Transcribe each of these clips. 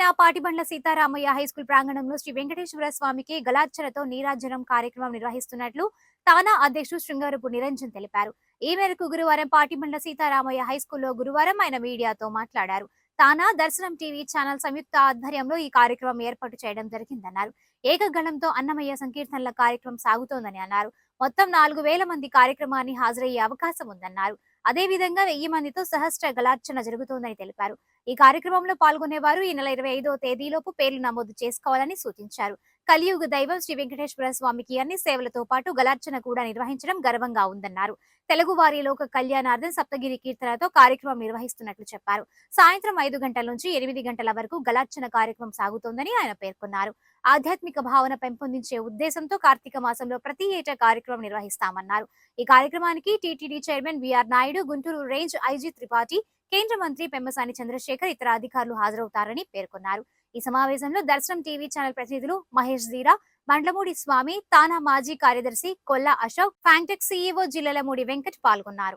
తేదీన పాటిబండ్ల సీతారామయ్య హైస్కూల్ ప్రాంగణంలో శ్రీ వెంకటేశ్వర స్వామికి గలార్చనతో నీరాజనం కార్యక్రమం నిర్వహిస్తున్నట్లు తానా అధ్యక్షుడు శృంగారపు నిరంజన్ తెలిపారు. ఈ మేరకు గురువారం పాటిబండ్ల సీతారామయ్య హైస్కూల్లో గురువారం ఆయన మీడియాతో మాట్లాడారు. తానా దర్శనం టీవీ ఛానల్ సంయుక్త ఆధ్వర్యంలో ఈ కార్యక్రమం ఏర్పాటు చేయడం జరిగిందన్నారు. ఏకగణంతో అన్నమయ్య సంకీర్తనల కార్యక్రమం సాగుతోందని అన్నారు. మొత్తం నాలుగు వేల మంది కార్యక్రమాన్ని హాజరయ్యే అవకాశం ఉందన్నారు. అదేవిధంగా వెయ్యి మందితో సహస్ర గలార్చన జరుగుతోందని తెలిపారు. ఈ కార్యక్రమంలో పాల్గొనేవారు ఈ నెల ఇరవై ఐదో తేదీలోపు పేర్లు నమోదు చేసుకోవాలని సూచించారు. కలియుగ దైవం శ్రీ వెంకటేశ్వర స్వామికి అన్ని సేవలతో పాటు గలార్చన కూడా నిర్వహించడం గర్వంగా ఉందన్నారు. తెలుగు వారి లోక కళ్యాణార్థం సప్తగిరి కీర్తనతో కార్యక్రమం నిర్వహిస్తున్నట్లు చెప్పారు. సాయంత్రం ఐదు గంటల నుంచి ఎనిమిది గంటల వరకు గలార్చన కార్యక్రమం సాగుతోందని ఆయన పేర్కొన్నారు. ఆధ్యాత్మిక భావన పెంపొందించే ఉద్దేశంతో కార్తీక మాసంలో ప్రతి ఏటా కార్యక్రమం నిర్వహిస్తామన్నారు. ఈ కార్యక్రమానికి TTD chairman VR Naidu Guntur range IG Tripathi కేంద్ర మంత్రి పెమ్మసాని చంద్రశేఖర్ ఇతర అధికారులు హాజరవుతారని పేర్కొన్నారు. ఈ సమావేశంలో దర్శనం టీవీ ఛానల్ ప్రతినిధులు మహేష్ జీరా బండ్లమూడి స్వామి తానా మాజీ కార్యదర్శి కొల్లా అశోక్ ఫ్యాంటెక్ సీఈఓ జిల్లెలమూడి వెంకట్ పాల్గొన్నారు.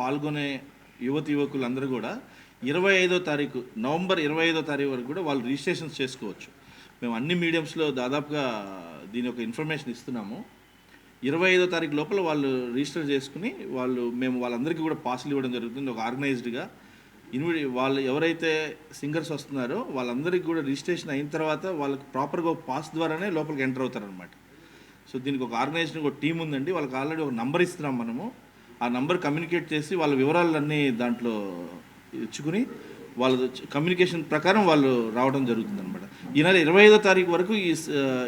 పాల్గొనే యువతి యువకులందరూ కూడా ఇరవై ఐదో తారీఖు నవంబర్ ఇరవై ఐదో తారీఖు వరకు కూడా వాళ్ళు రిజిస్ట్రేషన్స్ చేసుకోవచ్చు. మేము అన్ని మీడియంస్లో దాదాపుగా దీని యొక్క ఇన్ఫర్మేషన్ ఇస్తున్నాము. ఇరవై ఐదో తారీఖు లోపల వాళ్ళు రిజిస్టర్ చేసుకుని వాళ్ళు మేము వాళ్ళందరికీ కూడా పాసులు ఇవ్వడం జరుగుతుంది. ఒక ఆర్గనైజ్డ్గా ఇన్వి వాళ్ళు ఎవరైతే సింగర్స్ వస్తున్నారో వాళ్ళందరికీ కూడా రిజిస్ట్రేషన్ అయిన తర్వాత వాళ్ళకి ప్రాపర్గా పాస్ ద్వారానే లోపలికి ఎంటర్ అవుతారనమాట సో దీనికి ఒక ఆర్గనైజేషన్ ఒక టీం ఉందండి. వాళ్ళకి ఆల్రెడీ ఒక నంబర్ ఇస్తున్నాం మనము. ఆ నంబర్ కమ్యూనికేట్ చేసి వాళ్ళ వివరాలన్నీ దాంట్లో ఇచ్చుకుని వాళ్ళ కమ్యూనికేషన్ ప్రకారం వాళ్ళు రావడం జరుగుతుంది అనమాట ఈ నెల ఇరవై ఐదో తారీఖు వరకు ఈ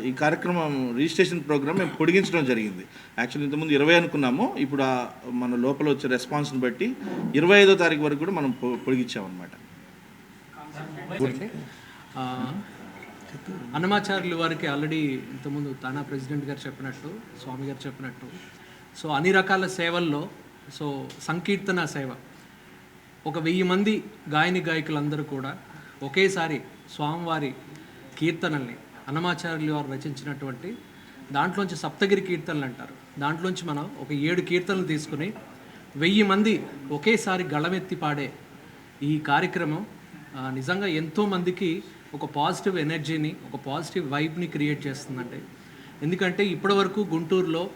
ఈ కార్యక్రమం రిజిస్ట్రేషన్ ప్రోగ్రామ్ మేము పొడిగించడం జరిగింది. యాక్చువల్లీ ఇంతకుముందు ఇరవై అనుకున్నాము ఇప్పుడు ఆ మన లోపల వచ్చే రెస్పాన్స్ని బట్టి ఇరవై ఐదో తారీఖు వరకు కూడా మనం పొ- పొడిగించామన్నమాట. అన్నమాచార్యులు వారికి ఆల్రెడీ ఇంతకుముందు తానా ప్రెసిడెంట్ గారు చెప్పినట్టు స్వామి గారు చెప్పినట్టు. సో అన్ని రకాల సేవల్లో సో సంకీర్తన సేవ ఒక వెయ్యి మంది గాయని గాయకులందరూ కూడా ఒకేసారి స్వామివారి కీర్తనల్ని అన్నమాచార్యులు వారు రచించినటువంటి దాంట్లోంచి సప్తగిరి కీర్తనలు అంటారు. దాంట్లోంచి మనం ఒక ఏడు కీర్తనలు తీసుకుని వెయ్యి మంది ఒకేసారి గళమెత్తి పాడే ఈ కార్యక్రమం నిజంగా ఎంతోమందికి ఒక పాజిటివ్ ఎనర్జీని ఒక పాజిటివ్ వైబ్ని క్రియేట్ చేస్తుందండి. ఎందుకంటే ఇప్పటివరకు గుంటూరులో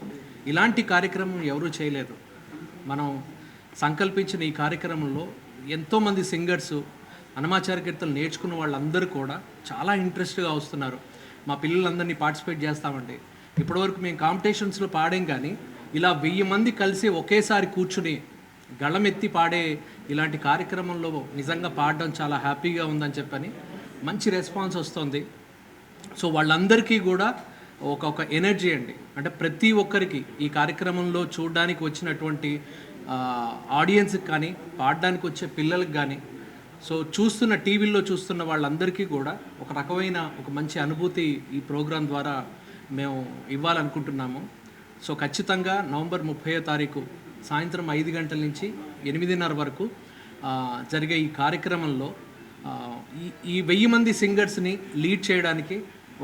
ఇలాంటి కార్యక్రమం ఎవరూ చేయలేదు. మనం సంకల్పించిన ఈ కార్యక్రమంలో ఎంతోమంది సింగర్స్ అనమాచార కీర్తనలు నేర్చుకున్న వాళ్ళందరూ కూడా చాలా ఇంట్రెస్ట్గా వస్తున్నారు. మా పిల్లలందరినీ పార్టిసిపేట్ చేస్తామండి. ఇప్పటివరకు మేము కాంపిటీషన్స్లో పాడాం కానీ ఇలా వెయ్యి మంది కలిసి ఒకేసారి కూర్చుని గళమెత్తి పాడే ఇలాంటి కార్యక్రమంలో నిజంగా పాడడం చాలా హ్యాపీగా ఉందని చెప్పని మంచి రెస్పాన్స్ వస్తుంది. సో వాళ్ళందరికీ కూడా ఒక ఒక ఎనర్జీ అండి. అంటే ప్రతి ఒక్కరికి ఈ కార్యక్రమంలో చూడడానికి వచ్చినటువంటి ఆడియన్స్కి కానీ పాడడానికి వచ్చే పిల్లలకి కానీ సో చూస్తున్న టీవీల్లో చూస్తున్న వాళ్ళందరికీ కూడా ఒక రకమైన ఒక మంచి అనుభూతి ఈ ప్రోగ్రాం ద్వారా మేము ఇవ్వాలనుకుంటున్నాము. సో ఖచ్చితంగా నవంబర్ ముప్పై తారీఖు సాయంత్రం ఐదు గంటల నుంచి ఎనిమిదిన్నర వరకు జరిగే ఈ కార్యక్రమంలో ఈ ఈ వెయ్యి మంది సింగర్స్ని లీడ్ చేయడానికి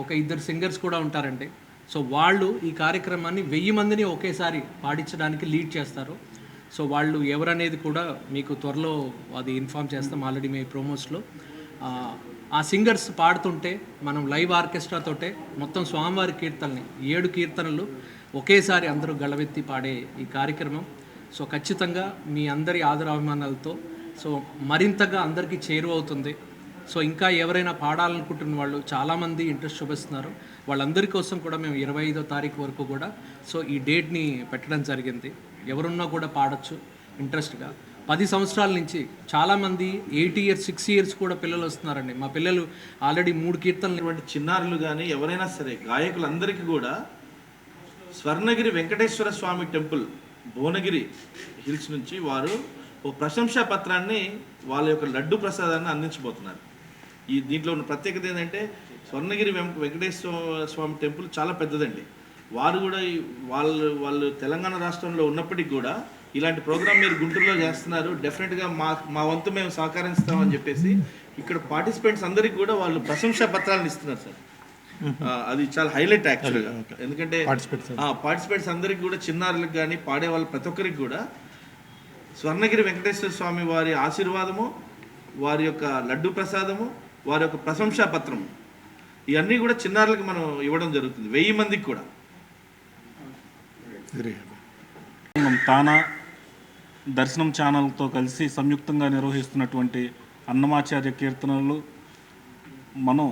ఒక ఇద్దరు సింగర్స్ కూడా ఉంటారండి. సో వాళ్ళు ఈ కార్యక్రమాన్ని వెయ్యి మందిని ఒకేసారి పాడించడానికి లీడ్ చేస్తారు. సో వాళ్ళు ఎవరనేది కూడా మీకు త్వరలో అది ఇన్ఫామ్ చేస్తాం ఆల్రెడీ మీ ప్రోమోస్లో. ఆ, సింగర్స్ పాడుతుంటే మనం లైవ్ ఆర్కెస్ట్రాతోటే మొత్తం స్వామివారి కీర్తనని ఏడు కీర్తనలు ఒకేసారి అందరూ గళవెత్తి పాడే ఈ కార్యక్రమం. సో ఖచ్చితంగా మీ అందరి ఆదరాభిమానాలతో సో మరింతగా అందరికీ చేరువవుతుంది. సో ఇంకా ఎవరైనా పాడాలనుకుంటున్న వాళ్ళు చాలామంది ఇంట్రెస్ట్ చూపిస్తున్నారు. వాళ్ళందరి కోసం కూడా మేము ఇరవై ఐదో తారీఖు వరకు కూడా సో ఈ డేట్ని పెట్టడం జరిగింది. ఎవరున్నా కూడా పాడచ్చు ఇంట్రెస్ట్గా. పది సంవత్సరాల నుంచి చాలామంది ఎయిట్ ఇయర్స్ సిక్స్ ఇయర్స్ కూడా పిల్లలు వస్తున్నారండి. మా పిల్లలు ఆల్రెడీ మూడు కీర్తనలు చిన్నారులు కానీ ఎవరైనా సరే గాయకులందరికీ కూడా స్వర్ణగిరి వెంకటేశ్వర స్వామి టెంపుల్ భువనగిరి హిల్స్ నుంచి వారు ఓ ప్రశంసా పత్రాన్ని వాళ్ళ యొక్క లడ్డు ప్రసాదాన్ని అందించబోతున్నారు. ఈ దీంట్లో ఉన్న ప్రత్యేకత ఏంటంటే స్వర్ణగిరి వెంకటేశ్వర స్వామి టెంపుల్ చాలా పెద్దదండి. వారు కూడా వాళ్ళు వాళ్ళు తెలంగాణ రాష్ట్రంలో ఉన్నప్పటికీ కూడా ఇలాంటి ప్రోగ్రామ్ మీరు గుంటూరులో చేస్తున్నారు డెఫినెట్గా మా మా వంతు మేము సహకరిస్తామని చెప్పేసి ఇక్కడ పార్టిసిపెంట్స్ అందరికీ కూడా వాళ్ళు ప్రశంసా పత్రాలను ఇస్తున్నారు సార్. అది చాలా హైలైట్ యాక్చువల్గా. ఎందుకంటే పార్టిసిపెంట్స్ అందరికి. కూడా చిన్నారులకు కానీ పాడే వాళ్ళ ప్రతి ఒక్కరికి కూడా స్వర్ణగిరి వెంకటేశ్వర స్వామి వారి ఆశీర్వాదము వారి యొక్క లడ్డు ప్రసాదము వారి యొక్క ప్రశంసా పత్రం. ఇవన్నీ కూడా చిన్నారులకు మనం ఇవ్వడం జరుగుతుంది. వెయ్యి మందికి కూడా. తానా దర్శనం ఛానల్తో కలిసి సంయుక్తంగా నిర్వహిస్తున్నటువంటి అన్నమాచార్య కీర్తనలు మనం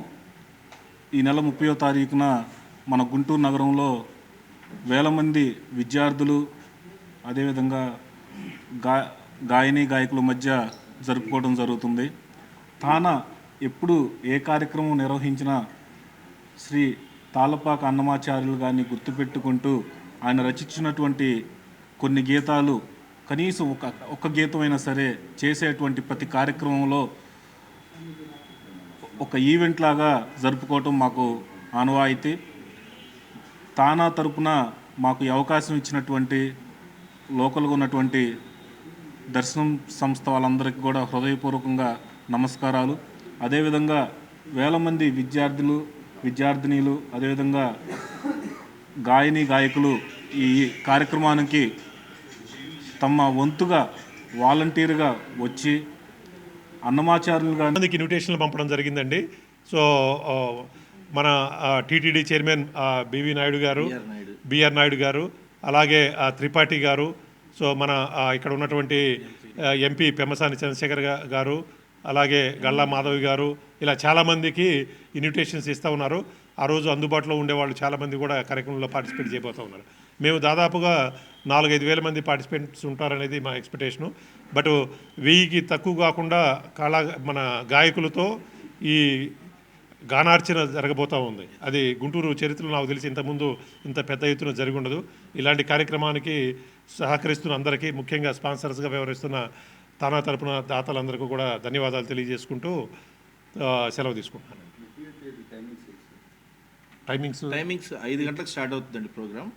ఈ నెల ముప్పయో తారీఖున మన గుంటూరు నగరంలో వేల మంది విద్యార్థులు అదేవిధంగా గా గాయని గాయకుల మధ్య జరుపుకోవడం జరుగుతుంది. తానా ఎప్పుడు ఏ కార్యక్రమం నిర్వహించినా శ్రీ తాళపాక అన్నమాచార్యులు గారిని గుర్తుపెట్టుకుంటూ ఆయన రచించినటువంటి కొన్ని గీతాలు కనీసం ఒక ఒక గీతమైనా సరే చేసేటువంటి ప్రతి కార్యక్రమంలో ఒక ఈవెంట్ లాగా జరుపుకోవటం మాకు ఆనవాయితీ. తానా తరపున మాకు అవకాశం ఇచ్చినటువంటి లోకల్గా ఉన్నటువంటి దర్శనం సంస్థ వాళ్ళందరికీ కూడా హృదయపూర్వకంగా నమస్కారాలు. అదేవిధంగా వేల మంది విద్యార్థులు విద్యార్థినీలు అదేవిధంగా గాయని గాయకులు ఈ కార్యక్రమానికి తమ వంతుగా వాలంటీర్గా వచ్చి అన్నమాచార్యులుగా మందికి ఇన్విటేషన్లు పంపడం జరిగిందండి సో మన టీటీడీ చైర్మన్ బివి నాయుడు గారు బిఆర్ నాయుడు. గారు అలాగే త్రిపాఠి గారు సో మన ఇక్కడ ఉన్నటువంటి ఎంపీ పెమ్మసాని చంద్రశేఖర్ గారు అలాగే గళ్ళ మాధవి గారు ఇలా చాలామందికి ఇన్విటేషన్స్ ఇస్తూ ఉన్నారు. ఆ రోజు అందుబాటులో ఉండేవాళ్ళు చాలామంది కూడా కార్యక్రమంలో పార్టిసిపేట్ చేయబోతూ ఉన్నారు. మేము దాదాపుగా నాలుగైదు వేల మంది పార్టిసిపెంట్స్ ఉంటారనేది మా ఎక్స్పెక్టేషను. బట్ వెయ్యికి తక్కువ కాకుండా కళా మన గాయకులతో ఈ గానార్చన జరగబోతూ ఉంది. అది గుంటూరు చరిత్రలో నాకు తెలిసి ఇంతకుముందు ఇంత పెద్ద ఎత్తున జరిగి ఉండదు. ఇలాంటి కార్యక్రమానికి సహకరిస్తున్న అందరికీ ముఖ్యంగా స్పాన్సర్స్గా వ్యవహరిస్తున్న తానా తరపున దాతలందరికీ కూడా ధన్యవాదాలు తెలియజేసుకుంటూ సెలవు తీసుకుంటున్నాను. టైమింగ్స్ టైమింగ్స్ ఐదు గంటలకు స్టార్ట్ అవుతుందండి ప్రోగ్రామ్.